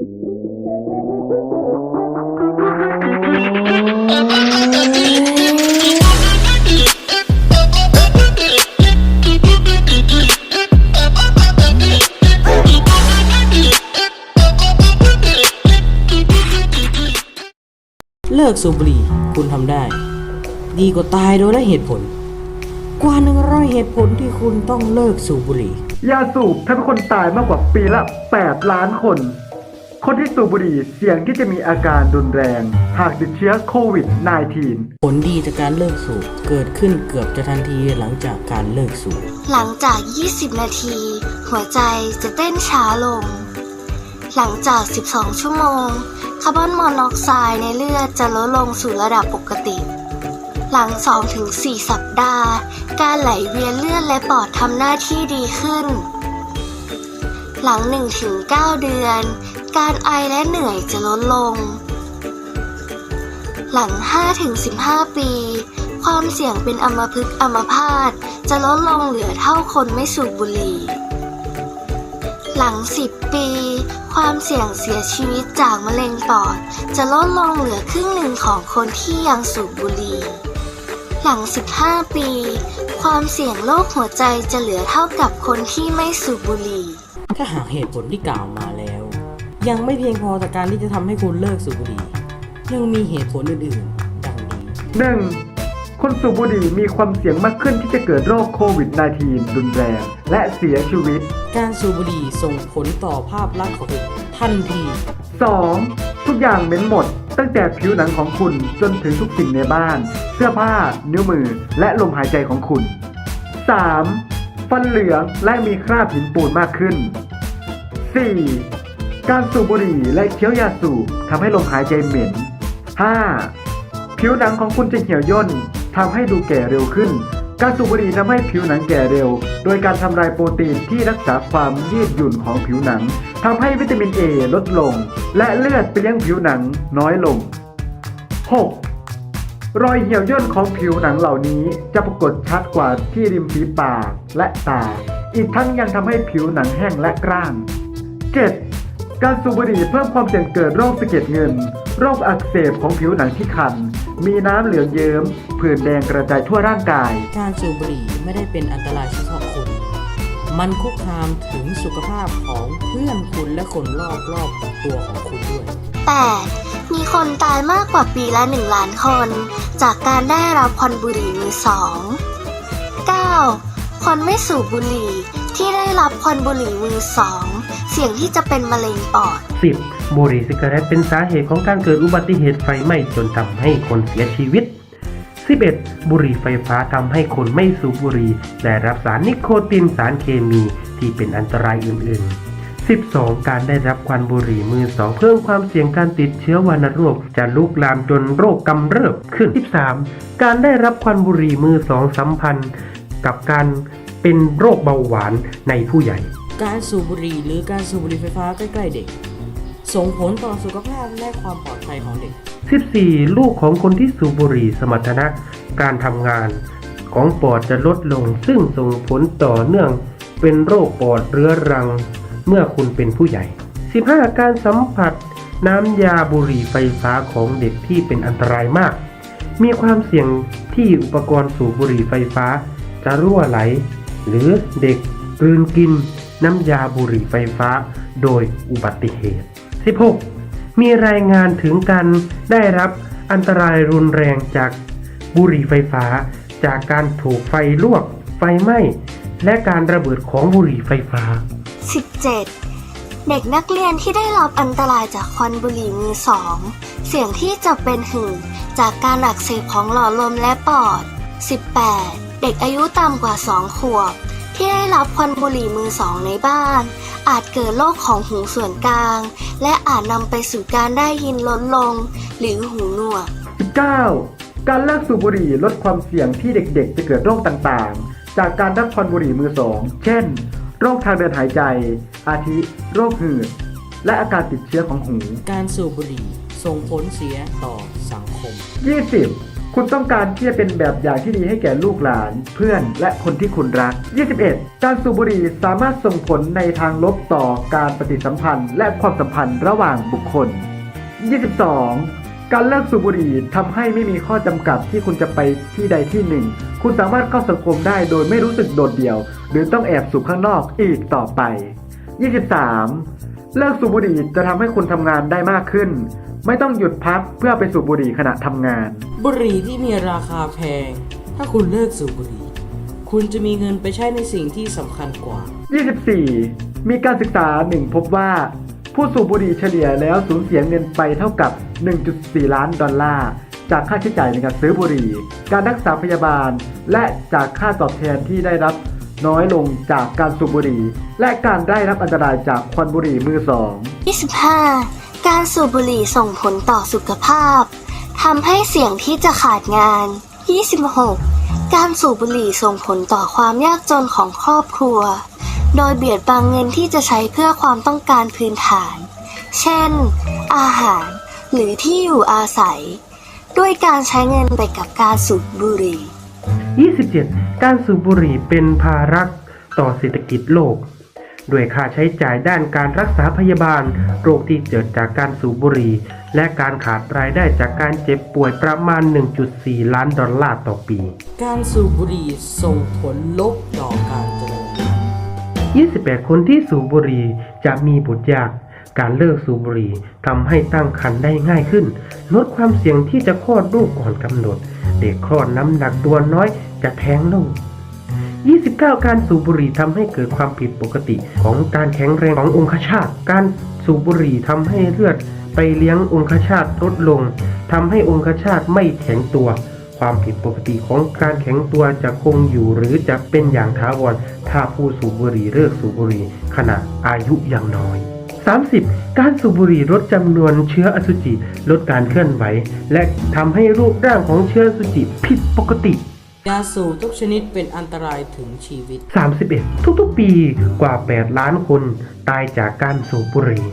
เลิกสูบบุหรี่คุณทำได้ ดีกว่าตายโดยไร้เหตุผล กว่าหนึ่งร้อยเหตุผลที่คุณต้องเลิกสูบบุหรี่ ยาสูบทำให้คนตายมากกว่าปีละ 8 ล้านคน คนที่สูบบุหรี่เสี่ยงที่จะมีอาการรุนแรง หากติดเชื้อโควิด -19 ผลดีจากการเลิกสูบเกิดขึ้นเกือบจะทันทีหลังจากการเลิกสูบ หลังจาก 20 นาที หัวใจจะเต้นช้าลง หลังจาก 12 ชั่วโมง คาร์บอนมอนอกไซด์ในเลือดจะลดลงสู่ระดับปกติ หลัง 2-4 สัปดาห์ การไหลเวียนเลือดและปอดทำหน้าที่ดีขึ้นหลัง 1-9 เดือน การไอและเหนื่อยจะลดลง หลัง 5-15 ปี ความเสี่ยงเป็นอัมพฤกษ์อัมพาตจะลดลงเหลือเท่าคนไม่สูบบุหรี่ หลัง 10 ปี ความเสี่ยงเสียชีวิตจากมะเร็งปอด จะลดลงเหลือครึ่งหนึ่งของคนที่ยังสูบบุหรี่ หลัง 15 ปี ความเสี่ยงโรคหัวใจจะเหลือเท่ากับคนที่ไม่สูบบุหรี่ ถ้าหากเหตุผลที่กล่าวมา ยังไม่เพียงพอต่อการที่จะทำให้คุณเลิกสูบบุหรี่ยังมีเหตุผลอื่นๆ ดังนี้ 1. คนสูบบุหรี่มีความเสี่ยงมากขึ้นที่จะเกิดโรคโควิด -19 รุนแรง และเสียชีวิต การสูบบุหรี่ส่งผลต่อภาพลักษณ์ของคุณทันที 2. ทุกอย่างเหม็นหมด ตั้งแต่ผิวหนังของคุณจนถึงทุกสิ่งในบ้าน เสื้อผ้า นิ้วมือ และลมหายใจของคุณ 3. ฟันเหลืองและมีคราบหินปูนมากขึ้น 4. การสูบบุหรี่และเคี้ยวยาสูบทำให้ลมหายใจเหม็น 5. ผิวหนังของคุณจะเหี่ยวย่นทำให้ดูแก่เร็วขึ้น การสูบบุหรี่ทำให้ผิวหนังแก่เร็ว โดยการทำลายโปรตีนที่รักษาความยืดหยุ่นของผิวหนังทำให้วิตามินเอลดลง และเลือดไปเลี้ยงผิวหนังน้อยลง 6. รอยเหี่ยวย่นของผิวหนังเหล่านี้จะปรากฏชัดกว่าที่ริมฝีปากและตา อีกทั้งยังทำให้ผิวหนังแห้งและกร้าน 7. การสูบบุหรี่เพิ่มความเสี่ยงเกิดโรคสะเก็ดเงิน โรคอักเสบของผิวหนังที่คัน มีน้ำเหลืองเยิ้มผื่นแดงกระจายทั่วร่างกาย การสูบบุหรี่ไม่ได้เป็นอันตรายเฉพาะคุณมันคุกคามถึงสุขภาพของเพื่อนคุณและคนรอบรอบๆตัวของคุณด้วย 8. มีคนตายมากกว่าปีละ 1 ล้านคน จากการได้รับควันบุหรี่มือสอง 9. คนไม่สูบบุหรี่ที่ได้รับควันบุหรี่มือสอง เสี่ยงที่จะเป็นมะเร็งปอด 10. บุหรี่ซิกาเรตเป็นสาเหตุของการเกิดอุบัติเหตุไฟไหม้จนทำให้คนเสียชีวิต 11. บุหรี่ไฟฟ้าทำให้คนไม่สูบบุหรี่ได้รับสารนิโคตินสารเคมีที่เป็นอันตรายอื่น ๆ 12. การได้รับควันบุหรี่มือสองเพิ่มความเสี่ยงการติดเชื้อวัณโรค จะลุกลามจนโรคกำเริบขึ้น 13. การได้รับควันบุหรี่มือสองสัมพันธ์ กับการเป็นโรคเบาหวานในผู้ใหญ่ การสูบบุหรี่หรือการสูบบุหรี่ไฟฟ้าใกล้ๆเด็ก ส่งผลต่อสุขภาพและความปลอดภัยของเด็ก 14. ลูกของคนที่สูบบุหรี่สมรรถนะการทำงาน ของปอดจะลดลง ซึ่งส่งผลต่อเนื่องเป็นโรคปอดเรื้อรัง เมื่อคุณเป็นผู้ใหญ่ 15. การสัมผัสน้ำยาบุหรี่ไฟฟ้าของเด็กที่เป็นอันตรายมาก มีความเสี่ยงที่อุปกรณ์สูบบุหรี่ไฟฟ้า จะรั่วไหล หรือเด็กกลืนกิน น้ำยาบุหรี่ไฟฟ้า โดยอุบัติเหตุ 16. มีรายงานถึงการได้รับอันตรายรุนแรงจากบุหรี่ไฟฟ้า จากการถูกไฟลวก ไฟไหม้ และการระเบิดของบุหรี่ไฟฟ้า 17. เด็กนักเรียนที่ได้รับอันตรายจากควันบุหรี่มือสอง เสี่ยงที่จะเป็นหืดจากการอักเสบของหลอดลมและปอด 18. เด็กอายุต่ำกว่า 2 ขวบ ที่ได้รับควันบุหรี่มือสองในบ้าน อาจเกิดโรคของหูส่วนกลาง และอาจนำไปสู่การได้ยินลดลง หรือหูหนวก 19. การเลิกสูบบุหรี่ลดความเสี่ยงที่เด็กๆ จะเกิดโรคต่างๆ จากการรับควันบุหรี่มือสอง เช่น โรคทางเดินหายใจ อาทิ โรคหืด และอาการติดเชื้อของหู การสูบบุหรี่ส่งผลเสียต่อสังคม 20. คุณต้องการที่จะเป็นแบบอย่างที่ดีให้แก่ลูกหลาน เพื่อนและคนที่คุณรัก 21. การสูบบุหรี่สามารถส่งผลในทางลบต่อการปฏิสัมพันธ์ และความสัมพันธ์ระหว่างบุคคล 22. การเลิกสูบบุหรี่ทำให้ไม่มีข้อจำกัดที่คุณจะไปที่ใดที่หนึ่ง คุณสามารถเข้าสังคมได้โดยไม่รู้สึกโดดเดี่ยว หรือต้องแอบสูบข้างนอกอีกต่อไป 23. เลิกสูบบุหรี่จะทำให้คุณทำงานได้มากขึ้น ไม่ต้องหยุดพักเพื่อไปสูบบุหรี่ขณะทำงาน บุหรี่ที่มีราคาแพง ถ้าคุณเลิกสูบบุหรี่ คุณจะมีเงินไปใช้ในสิ่งที่สำคัญกว่า 24 มีการศึกษาหนึ่งพบว่า ผู้สูบบุหรี่เฉลี่ยแล้วสูญเสียเงินไปเท่ากับ 1.4 ล้านดอลลาร์จากค่าใช้จ่ายในการซื้อบุหรี่ การรักษาพยาบาล และจากค่าตอบแทนที่ได้รับน้อยลงจากการสูบบุหรี่ และการได้รับอันตรายจากควันบุหรี่มือสอง 25. การสูบบุหรี่ส่งผลต่อสุขภาพทำให้เสี่ยงที่จะขาดงาน 26. การสูบบุหรี่ส่งผลต่อความยากจนของครอบครัว โดยเบียดบังเงินที่จะใช้เพื่อความต้องการพื้นฐาน เช่น อาหาร หรือที่อยู่อาศัย ด้วยการใช้เงินไปกับการสูบบุหรี่ 27. การสูบบุหรี่เป็นภาระต่อเศรษฐกิจโลก ด้วยค่าใช้จ่ายด้านการรักษาพยาบาล โรคที่เกิดจากการสูบบุหรี่ และการขาดรายได้จากการเจ็บป่วยประมาณ 1.4 ล้านดอลลาร์ต่อปี การสูบบุหรี่ส่งผลลบต่อการเจริญ28 คนที่สูบบุหรี่จะมีบุตรยาก การเลิกสูบบุหรี่ทำให้ตั้งครรภ์ได้ง่ายขึ้น ลดความเสี่ยงที่จะคลอดลูกก่อนกำหนด เด็กคลอดน้ำหนักตัวน้อยจะแท้งลูก 29 การสูบบุหรี่ทำให้เกิดความผิดปกติของการแข็งแรงขององคชาต การสูบบุหรี่ทำให้เลือดไปเลี้ยงองคชาตลดลงทำให้องคชาตไม่แข็งตัว ความผิดปกติของการแข็งตัวจะคงอยู่หรือจะเป็นอย่างถาวรถ้าผู้สูบบุหรี่เลิกสูบบุหรี่ขณะอายุยังน้อย 30. การสูบบุหรี่ลดจำนวนเชื้ออสุจิลดการเคลื่อนไหว และทำให้รูปร่างของเชื้ออสุจิผิดปกติ ยาสูบทุกชนิดเป็นอันตรายถึงชีวิต 31 ทุกๆ ปีกว่า 8 ล้านคนตายจากการสูบบุหรี่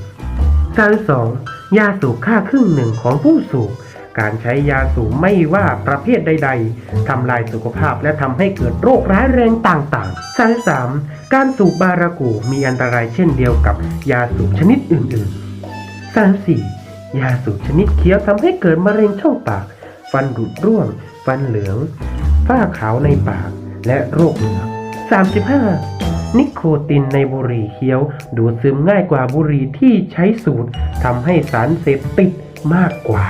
32ยาสูบฆ่าครึ่งหนึ่งของผู้สูบ การใช้ยาสูบไม่ว่าประเภทใด ๆ ทำลายสุขภาพและทำให้เกิดโรคร้ายแรงต่างๆ 33 การสูบบารากูมีอันตรายเช่นเดียวกับยาสูบชนิดอื่นๆ 34 ยาสูบชนิดเขียวทำให้เกิดมะเร็งช่องปาก ฟันหลุดร่วง ฟันเหลือง ฝ้าขาวในปากและโรคเหงือก 35 นิโคตินในบุหรี่เคี้ยว ดูดซึมง่ายกว่าบุหรี่ที่ใช้สูตรทำให้สารเสพติดมากกว่า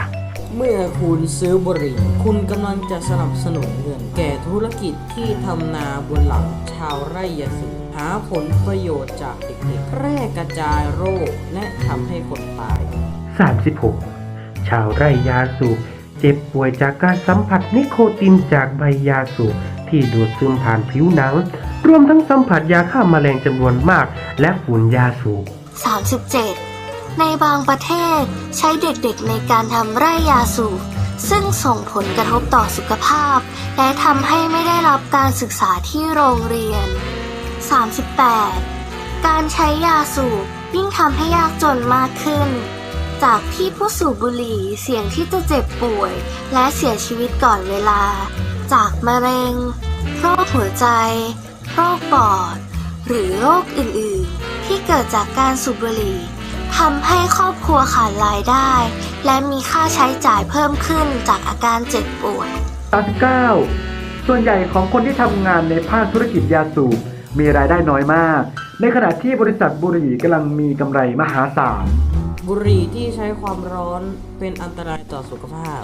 เมื่อคุณซื้อบุหรี่ คุณกำลังจะสนับสนุนเงินแก่ธุรกิจที่ทำนาบนหลังชาวไร่ยาสูบหาผลประโยชน์จากเด็กๆแพร่กระจายโรคและทำให้คนตาย 36 ชาวไร่ยาสูบ เจ็บป่วยจากการสัมผัสนิโคตินจากใบยาสูบที่ดูดซึมผ่านผิวหนัง รวมทั้งสัมผัสยาฆ่าแมลงจำนวนมาก และฝุ่นยาสูบ 37 ในบางประเทศใช้เด็กๆในการทำไร่ยาสูบซึ่งส่งผลกระทบต่อสุขภาพ และทำให้ไม่ได้รับการศึกษาที่โรงเรียน 38 การใช้ยาสูบยิ่งทำให้ยากจนมากขึ้น จากที่ผู้สูบบุหรี่เสี่ยงที่จะเจ็บป่วย และเสียชีวิตก่อนเวลา จากมะเร็ง โรคหัวใจ โรคปอด หรือโรคอื่นๆ ที่เกิดจากการสูบบุหรี่ทำให้ครอบครัวขาดรายได้ และมีค่าใช้จ่ายเพิ่มขึ้นจากอาการเจ็บป่วย39ส่วนใหญ่ของคนที่ทำงานในภาคธุรกิจยาสูบมีรายได้น้อยมาก ในขณะที่บริษัทบุหรี่กำลังมีกำไรมหาศาล บุหรี่ที่ใช้ความร้อนเป็นอันตรายต่อสุขภาพ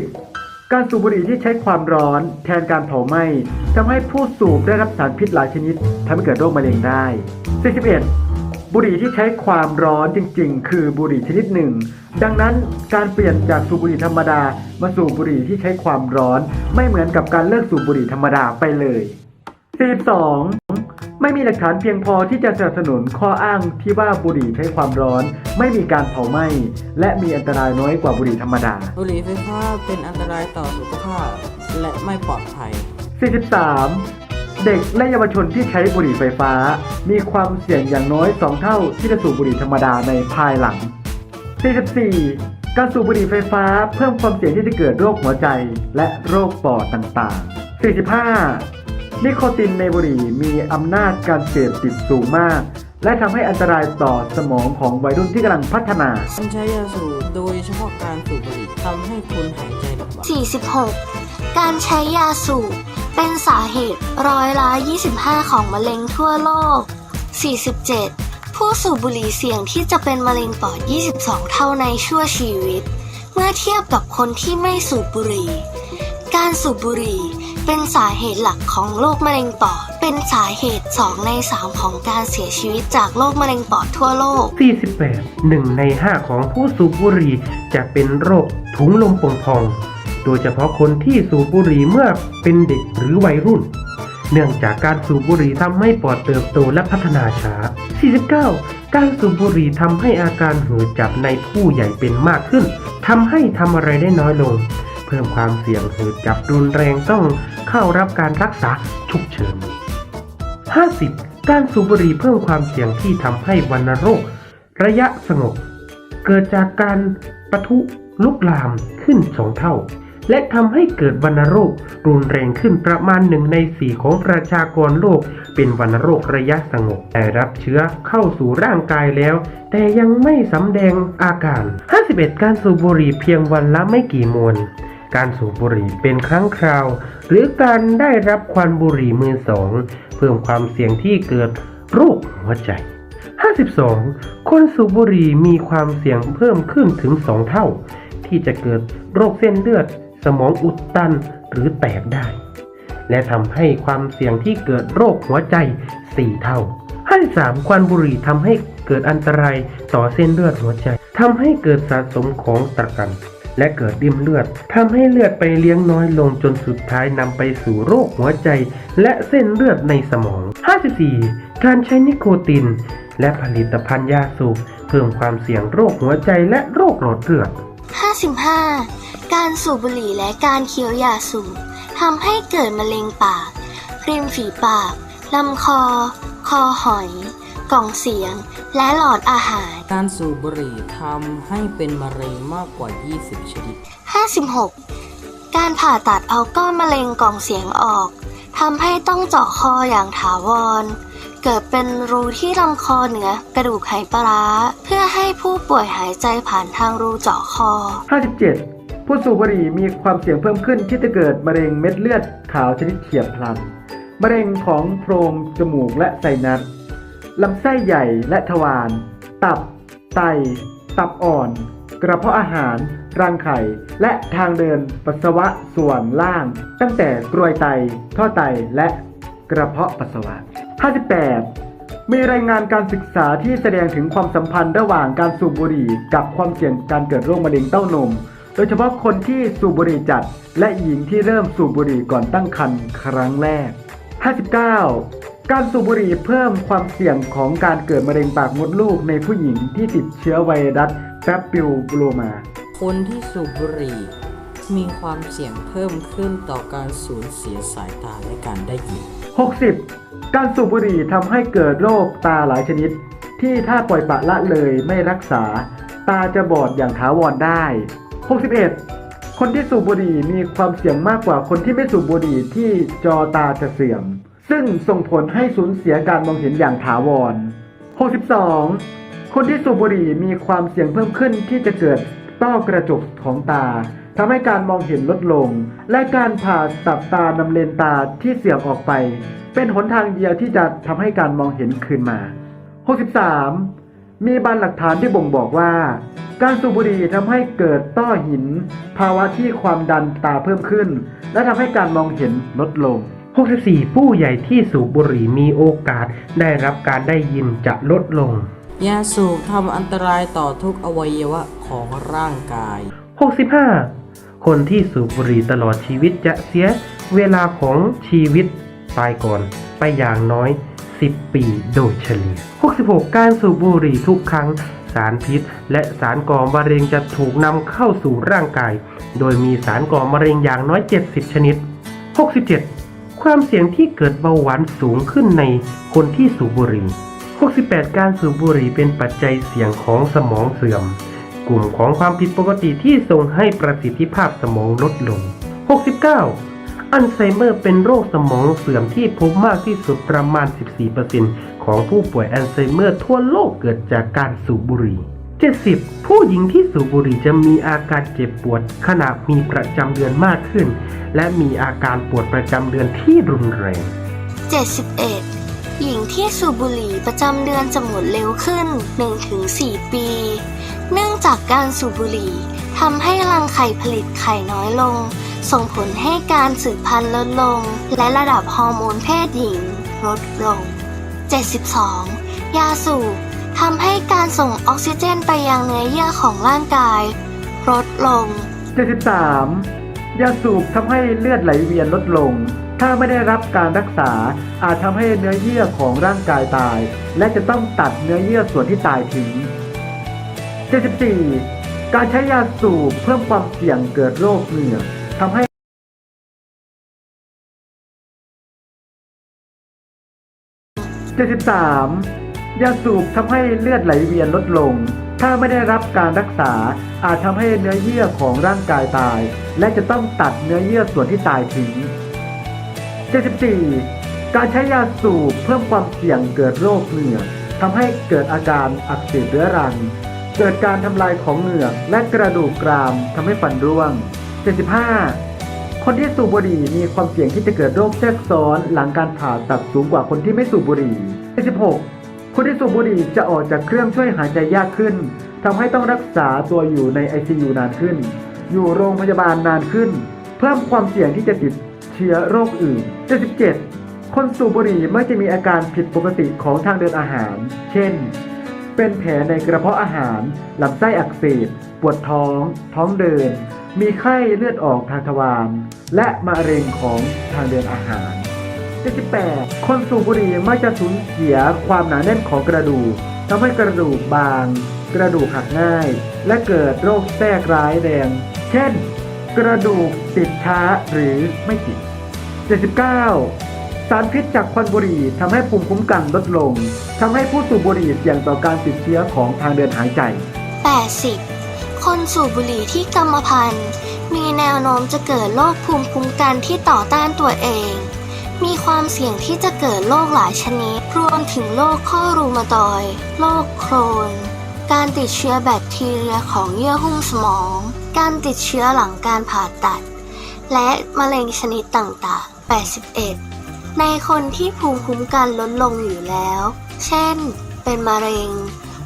40 การสูบบุหรี่ที่ใช้ความร้อนแทนการเผาไหม้ทำให้ผู้สูบได้รับสารพิษหลายชนิดทำให้เกิดโรคมะเร็งได้ 41 บุหรี่ที่ใช้ความร้อนจริงๆ คือบุหรี่ชนิดหนึ่ง ดังนั้นการเปลี่ยนจากสูบบุหรี่ธรรมดา มาสูบบุหรี่ที่ใช้ความร้อน ไม่เหมือนกับการเลิกสูบบุหรี่ธรรมดาไปเลย 42 ไม่มีหลักฐานเพียงพอที่จะสนับสนุนข้ออ้างที่ว่าบุหรี่ใช้ความร้อน ไม่มีการเผาไหม้และมีอันตรายน้อยกว่าบุหรี่ธรรมดา บุหรี่ไฟฟ้าเป็นอันตรายต่อสุขภาพและไม่ปลอดภัย 43เด็กและเยาวชนที่ใช้บุหรี่ไฟฟ้า มีความเสี่ยงอย่างน้อย 2 เท่าที่จะสูบบุหรี่ธรรมดาในภายหลัง 44 การสูบบุหรี่ไฟฟ้าเพิ่มความเสี่ยงที่จะเกิดโรคหัวใจและโรคปอดต่างๆ 45 นิโคตินในบุหรี่มีอำนาจการเสพติดสูงมาก และทำให้อันตรายต่อสมองของวัยรุ่นที่กำลังพัฒนา การใช้ยาสูบโดยเฉพาะการสูบบุหรี่ทำให้คุณหายใจลำบาก46 การใช้ยาสูบเป็นสาเหตุร้อยละ25 ของมะเร็งทั่วโลก 47 ผู้สูบบุหรี่เสี่ยงที่จะเป็นมะเร็งปอด 22 เท่าในชั่วชีวิต เมื่อเทียบกับคนที่ไม่สูบบุหรี่ การสูบบุหรี่ เป็นสาเหตุหลักของโรคมะเร็งปอด เป็นสาเหตุ 2 ใน 3 ของการเสียชีวิตจากโรคมะเร็งปอดทั่วโลก 48หนึ่งใน 5 ของผู้สูบบุหรี่จะเป็นโรคถุงลมโป่งพอง โดยเฉพาะคนที่สูบบุหรี่เมื่อเป็นเด็กหรือวัยรุ่น เนื่องจากการสูบบุหรี่ทำให้ปอดเติบโตและพัฒนาช้า 49 การสูบบุหรี่ทำให้อาการหืดจับในผู้ใหญ่เป็นมากขึ้นทำให้ทำอะไรได้น้อยลง เพิ่มความเสี่ยงหืดจับรุนแรงต้อง เข้ารับการรักษาฉุกเฉิน 50. การสูบบุหรี่เพิ่มความเสี่ยงที่ทำให้วัณโรค ระยะสงบ เกิดจากการปะทุลุกลามขึ้นสองเท่า และทำให้เกิดวัณโรครุนแรงขึ้นประมาณหนึ่งในสี่ของประชากรโลก เป็นวัณโรคระยะสงบแต่รับเชื้อเข้าสู่ร่างกายแล้ว แต่ยังไม่สำแดงอาการ 51 การสูบบุหรี่เพียงวันละไม่กี่มวน การสูบบุหรี่เป็นครั้งคราว หรือการได้รับควันบุหรี่มือสองเพิ่มความเสี่ยงที่เกิดโรคหัวใจ 52 คนสูบบุหรี่มีความเสี่ยงเพิ่มขึ้นถึง 2 เท่า ที่จะเกิดโรคเส้นเลือด สมองอุดตันหรือแตกได้ และทำให้ความเสี่ยงที่เกิดโรคหัวใจ 4 เท่า 53 ควันบุหรี่ทำให้เกิดอันตรายต่อเส้นเลือดหัวใจทำให้เกิดสะสมของตะกัน และเกิดริ่มเลือดทำให้เลือดไปเลี้ยงน้อยลงจนสุดท้ายนำไปสู่โรคหัวใจ และเส้นเลือดในสมอง 54 การใช้นิโคติน และผลิตภัณฑ์ยาสูบเพิ่มความเสี่ยงโรคหัวใจและโรคหลอดเลือด 55 การสูบบุหรี่และการเคี้ยวยาสูบทำให้เกิดมะเร็งปาก ริมฝีปากลำคอ คอหอย กล่องเสียง และหลอดอาหาร การสูบบุหรี่ทำให้เป็นมะเร็งมากกว่า 20 ชนิด 56 การผ่าตัดเอาก้อนมะเร็งกล่องเสียงออกทำให้ต้องเจาะคออย่างถาวร เกิดเป็นรูที่ลำคอเหนือกระดูกไหปลาร้าเพื่อให้ผู้ป่วยหายใจผ่านทางรูเจาะคอ 57 ผู้สูบบุหรี่มีความเสี่ยงเพิ่มขึ้นที่จะเกิดมะเร็งเม็ดเลือดขาวชนิดเฉียบพลัน มะเร็งของโพรงจมูกและไซนัส ลำไส้ใหญ่และทวาร ตับ ไต ตับอ่อน กระเพาะอาหาร รังไข่ และทางเดินปัสสาวะส่วนล่าง ตั้งแต่กรวยไต ท่อไต และกระเพาะปัสสาวะ 58 มีรายงานการศึกษาที่แสดงถึงความสัมพันธ์ระหว่างการสูบบุหรี่กับความเสี่ยงการเกิดโรคมะเร็งเต้านม โดยเฉพาะคนที่สูบบุหรี่จัด และหญิงที่เริ่มสูบบุหรี่ก่อนตั้งครรภ์ครั้งแรก 59 การสูบบุหรี่เพิ่มความเสี่ยงของการเกิดมะเร็งปากมดลูกในผู้หญิงที่ติดเชื้อไวรัสแปปปิโลมา คนที่สูบบุหรี่มีความเสี่ยงเพิ่มขึ้นต่อการสูญเสียสายตาและการได้ยิน 60. การสูบบุหรี่ทำให้เกิดโรคตาหลายชนิด ที่ถ้าปล่อยปละละเลยไม่รักษา ตาจะบอดอย่างถาวรได้ 61. คนที่สูบบุหรี่มีความเสี่ยงมากกว่าคนที่ไม่สูบบุหรี่ที่จอตาจะเสื่อม ซึ่งส่งผลให้สูญเสียการมองเห็นอย่างถาวร 62. คนที่สูบบุหรี่มีความเสี่ยงเพิ่มขึ้นที่จะเกิดต้อกระจกของตาทำให้การมองเห็นลดลง และการผ่าตัดตานำเลนตาที่เสื่อมออกไป เป็นหนทางเดียวที่จะทำให้การมองเห็นคืนมา 63. มีบานหลักฐานที่บ่งบอกว่า การสูบบุหรี่ทำให้เกิดต้อหิน ภาวะที่ความดันตาเพิ่มขึ้น และทำให้การมองเห็นลดลง 64 ผู้ใหญ่ที่สูบบุหรี่มีโอกาสได้รับการได้ยินจะลดลง ยาสูบทำอันตรายต่อทุกอวัยวะของร่างกาย 65 คนที่สูบบุหรี่ตลอดชีวิตจะเสียเวลาของชีวิตตายก่อนไปอย่างน้อย 10 ปีโดยเฉลี่ย 66 การสูบบุหรี่ทุกครั้งสารพิษ และสารก่อมะเร็งจะถูกนำเข้าสู่ร่างกาย โดยมีสารก่อมะเร็งอย่างน้อย 70 ชนิด 67 ความเสี่ยงที่เกิดเบาหวานสูงขึ้นในคนที่สูบบุหรี่ 68 การสูบบุหรี่เป็นปัจจัยเสี่ยงของสมองเสื่อม กลุ่มของความผิดปกติที่ส่งให้ประสิทธิภาพสมองลดลง 69 อัลไซเมอร์เป็นโรคสมองเสื่อมที่พบมากที่สุดประมาณ 14%ของผู้ป่วยอัลไซเมอร์ทั่วโลกเกิดจากการสูบบุหรี่ 70 ผู้หญิงที่สูบบุหรี่จะมีอาการเจ็บปวด ขณะมีประจำเดือนมากขึ้น และมีอาการปวดประจำเดือนที่รุนแรง 71 หญิงที่สูบบุหรี่ประจำเดือนจะหมดเร็วขึ้น 1-4 ปี เนื่องจากการสูบบุหรี่ทำให้รังไข่ผลิตไข่น้อยลง ส่งผลให้การสืบพันธุ์ลดลง และระดับฮอร์โมนเพศหญิงลดลง 72 ยาสูบ ทำให้การส่งออกซิเจนไปยังเนื้อเยื่อของร่างกาย ลดลง 73ยาสูบทำให้เลือดไหลเวียนลดลง ถ้าไม่ได้รับการรักษาอาจทำให้เนื้อเยื่อของร่างกายตาย และจะต้องตัดเนื้อเยื่อส่วนที่ตายทิ้ง 74 การใช้ยาสูบเพิ่มความเสี่ยงเกิดโรคเหงื่อทำให้73 ยาสูบทำให้เลือดไหลเวียนลดลง ถ้าไม่ได้รับการรักษาอาจทำให้เนื้อเยื่อของร่างกายตาย และจะต้องตัดเนื้อเยื่อส่วนที่ตายทิ้ง 74 การใช้ยาสูบเพิ่มความเสี่ยงเกิดโรคเหงือกทำให้เกิดอาการอักเสบเรื้อรัง เกิดการทำลายของเหงือกและกระดูกกรามทำให้ฟันร่วง 75 คนที่สูบบุหรี่มีความเสี่ยงที่จะเกิดโรคแทรกซ้อนหลังการผ่าตัดสูงกว่าคนที่ไม่สูบบุหรี่76 คนที่สูบบุหรี่จะออกจากเครื่องช่วยหายใจยากขึ้นทำให้ต้องรักษาตัวอยู่ใน ICU นานขึ้น อยู่โรงพยาบาลนานขึ้น เพิ่มความเสี่ยงที่จะติดเชื้อโรคอื่น 77 คนสูบบุหรี่มักจะมีอาการผิดปกติของทางเดินอาหาร เช่น เป็นแผลในกระเพาะอาหารลำไส้อักเสบ ปวดท้อง ท้องเดิน มีไข้เลือดออกทางทวาร และมะเร็งของทางเดินอาหาร 78คนสูบบุหรี่มักจะสูญเสียความหนาแน่นของกระดูกทำให้กระดูกบาง กระดูกหักง่าย และเกิดโรคแทรกร้ายแรง เช่น กระดูกติดช้าหรือไม่ติด 79 สารพิษจากควันบุหรี่ทำให้ภูมิคุ้มกันลดลงทำให้ผู้สูบบุหรี่เสี่ยงต่อการติดเชื้อของทางเดินหายใจ 80 คนสูบบุหรี่ที่กรรมพันธุ์มีแนวโน้มจะเกิดโรคภูมิคุ้มกันที่ต่อต้านตัวเอง มีความเสี่ยงที่จะเกิดโรคหลายชนิด รวมถึงโรคข้อรูมาตอยโรคโครน การติดเชื้อแบคทีเรียของเยื่อหุ้มสมอง การติดเชื้อหลังการผ่าตัด และมะเร็งชนิดต่างๆ 81 ในคนที่ภูมิคุ้มกันลดลงอยู่แล้ว เช่น เป็นมะเร็ง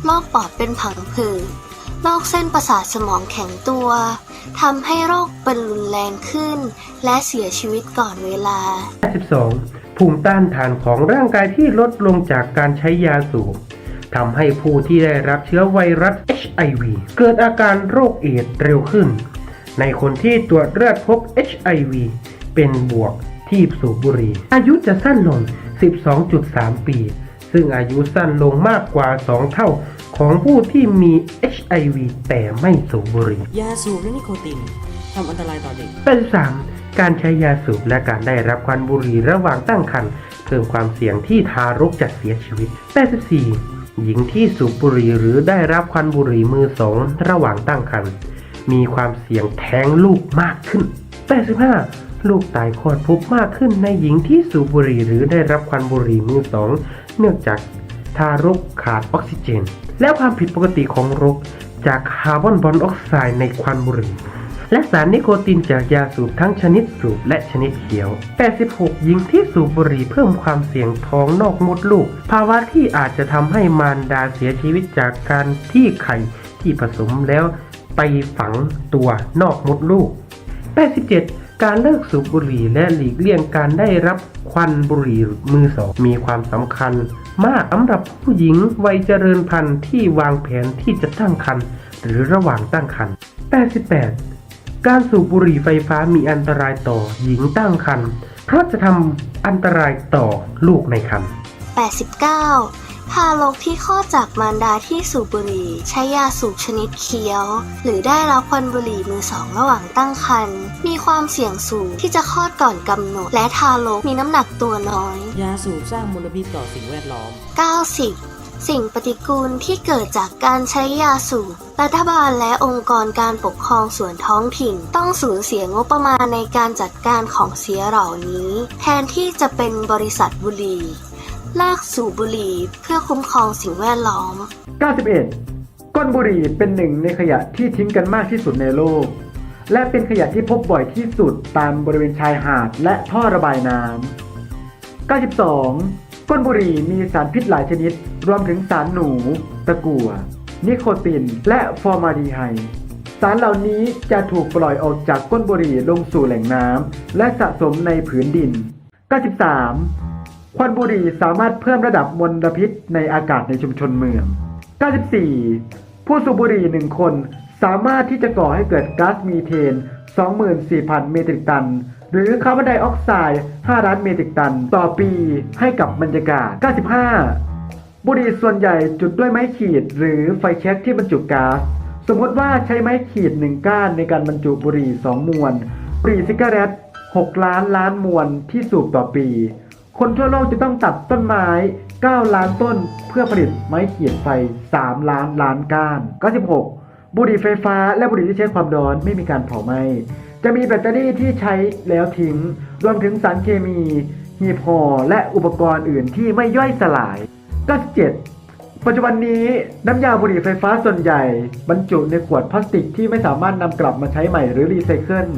โรคปอดเป็นผังผืด โรคเส้นประสาทสมองแข็งตัวทำให้โรคเป็นรุนแรงขึ้น และเสียชีวิตก่อนเวลา82ภูมิต้านทานของร่างกายที่ลดลงจากการใช้ยาสูบทำให้ผู้ที่ได้รับเชื้อไวรัส HIV เกิดอาการโรคเอดส์เร็วขึ้น ในคนที่ตรวจเลือดพบ HIV เป็นบวกที่สูบบุหรี่อายุจะสั้นลง 12.3 ปี ซึ่งอายุสั้นลงมากกว่า 2 เท่าของผู้ที่มี HIV แต่ไม่สูบบุหรี่ยาสูบและนิโคตินทำอันตรายต่อเด็ก83การใช้ยาสูบและการได้รับควันบุหรี่ระหว่างตั้งครรภ์เพิ่มความเสี่ยงที่ทารกจะเสียชีวิต84หญิงที่สูบบุหรี่หรือได้รับควันบุหรี่มือสองระหว่างตั้งครรภ์มีความเสี่ยงแท้งลูกมากขึ้น85ลูกตายคลอดพบมากขึ้นในหญิงที่สูบบุหรี่หรือได้รับควันบุหรี่มือสอง เนื่องจากทารกขาดออกซิเจน และความผิดปกติของรกจากคาร์บอนมอนอกไซด์ในควันบุหรี่และสารนิโคตินจากยาสูบทั้งชนิดสูบและชนิดเขียว 86 หญิงที่สูบบุหรี่เพิ่มความเสี่ยงท้องนอกมดลูก ภาวะที่อาจจะทำให้มารดาเสียชีวิตจากการที่ไข่ที่ผสมแล้วไปฝังตัวนอกมดลูก 87 การเลิกสูบบุหรี่และหลีกเลี่ยงการได้รับควันบุหรี่มือสองมีความสำคัญ มากสำหรับผู้หญิงวัยเจริญพันธุ์ที่วางแผนที่จะตั้งครรภ์หรือระหว่างตั้งครรภ์88 การสูบบุหรี่ไฟฟ้ามีอันตรายต่อหญิงตั้งครรภ์เพราะจะทำอันตรายต่อลูกในครรภ์89 ทารกที่คลอดจากมารดาที่สูบบุหรี่ ใช้ยาสูบชนิดเคี้ยว หรือได้รับควันบุหรี่มือสองระหว่างตั้งครรภ์มีความเสี่ยงสูงที่จะคลอดก่อนกำหนด และทารกมีน้ำหนักตัวน้อย ยาสูบสร้างมลพิษต่อสิ่งแวดล้อม 90สิ่งปฏิกูลที่เกิดจากการใช้ยาสูบ รัฐบาลและองค์กรการปกครองส่วนท้องถิ่น ต้องสูญเสียงบประมาณในการจัดการของเสียเหล่านี้ แทนที่จะเป็นบริษัทบุหรี่ ลากสูบบุหรี่เพื่อคุ้มครองสิ่งแวดล้อม 91 ก้นบุหรี่เป็นหนึ่งในขยะที่ทิ้งกันมากที่สุดในโลก และเป็นขยะที่พบบ่อยที่สุดตามบริเวณชายหาดและท่อระบายน้ำ 92 ก้นบุหรี่มีสารพิษหลายชนิด รวมถึงสารหนู ตะกั่ว นิโคติน และฟอร์มาดีไฮสารเหล่านี้จะถูกปล่อยออกจากก้นบุหรี่ลงสู่แหล่งน้ำและสะสมในผืนดิน 93 ควันบุหรี่สามารถเพิ่มระดับมลพิษในอากาศในชุมชนเมือง 94 ผู้สูบบุหรี่หนึ่งคน สามารถที่จะก่อให้เกิดก๊าซมีเทน 24,000 เมตริกตัน หรือคาร์บอนไดออกไซด์ 5 ล้านเมตริกตัน ต่อปีให้กับบรรยากาศ 95 บุหรี่ส่วนใหญ่จุดด้วยไม้ขีด หรือไฟแช็กที่บรรจุก๊าซ สมมติว่าใช้ไม้ขีดหนึ่งก้านในการบรรจุบุหรี่ 2 มวน บุหรี่ซิกาเรต6 ล้านล้านมวนที่สูบต่อปี คนทั่วโลกจะต้องตัดต้นไม้ 9 ล้านต้นเพื่อผลิตไม้เขีดไฟ 3 ล้านล้านก้าน96บุหรี่ไฟฟ้าและบุหรี่ที่ใช้ความร้อนไม่มีการเผาไหม้จะมีแบตเตอรี่ที่ใช้แล้วทิ้ง รวมถึงสารเคมีหีบห่อและอุปกรณ์อื่นที่ไม่ย่อยสลาย97ปัจจุบันนี้น้ำยาบุหรี่ไฟฟ้าส่วนใหญ่ บรรจุในขวดพลาสติกที่ไม่สามารถนำกลับมาใช้ใหม่หรือรีไซเคิล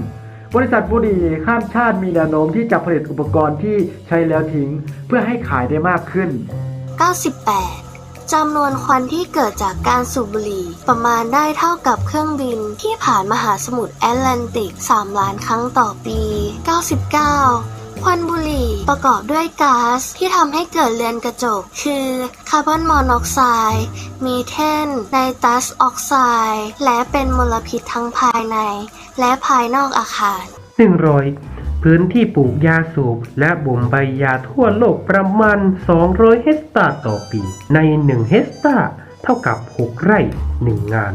บริษัทบุหรี่ข้ามชาติมีแนวโน้มที่จะผลิตอุปกรณ์ที่ใช้แล้วทิ้ง เพื่อให้ขายได้มากขึ้น 98 จำนวนควันที่เกิดจากการสูบบุหรี่ประมาณได้เท่ากับเครื่องบินที่ผ่านมหาสมุทรแอตแลนติก 3 ล้านครั้งต่อปี 99ควันบุหรี่ประกอบด้วยก๊าซที่ทำให้เกิดเรือนกระจก คือคาร์บอนมอนอกไซด์มีเทนไนตรัสออกไซด์และเป็นมลพิษทั้งภายใน และภายนอกอาคาร100พื้นที่ปลูกยาสูบและบ่มใบยาทั่วโลกประมาณ 200 เฮกตาร์ต่อปี ใน 1 เฮกตาร์เท่ากับ 6 ไร่ 1 งาน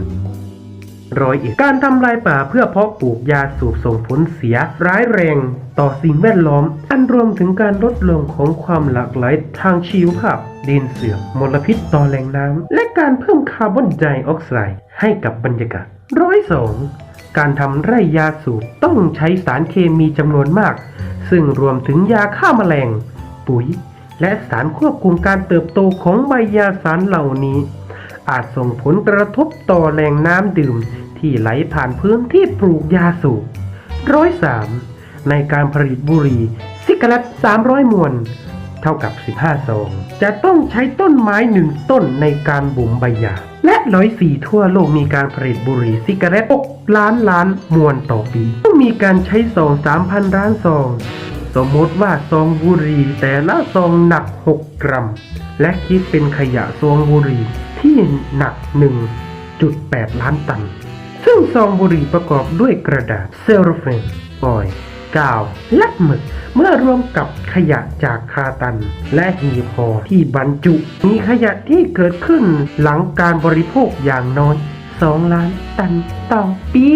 ร้อยเอ็ดการทำลายป่าเพื่อเพาะปลูกยาสูบส่งผลเสียร้ายแรงต่อสิ่งแวดล้อม อันรวมถึงการลดลงของความหลากหลายทางชีวภาพ ดินเสื่อมมลพิษต่อแหล่งน้ำและการเพิ่มคาร์บอนไดออกไซด์ให้กับบรรยากาศ ร้อยสองการทำไร่ยาสูบต้องใช้สารเคมีจำนวนมาก ซึ่งรวมถึงยาฆ่าแมลง ปุ๋ย และสารควบคุมการเติบโตของใบยาสารเหล่านี้ อาจส่งผลกระทบต่อแหล่งน้ำดื่มที่ไหลผ่านพื้นที่ปลูกยาสูบร้อยสามในการผลิตบุหรี่ซิกาเรต300 มวน เท่ากับ 15ซองจะต้องใช้ต้นไม้หนึ่งต้นในการบ่มใบยา และร้อยสี่ทั่วโลกมีการผลิตบุหรี่ซิกาเรต6ล้านล้านมวนต่อปี ต้องมีการใช้ซอง3,000ล้านซอง สมมติว่าซองบุหรี่แต่ละซองหนัก 6 กรัม และคิดเป็นขยะซองบุหรี่ที่หนัก 1.8 ล้านตัน ซึ่งซองบุหรี่ประกอบด้วยกระดาษเซลโลเฟนฟอยล์ กาว และหมึก เมื่อรวมกับขยะจากคาตัน และหีพอที่บรรจุ มีขยะที่เกิดขึ้นหลังการบริโภคอย่างน้อย 2 ล้านตันต่อปี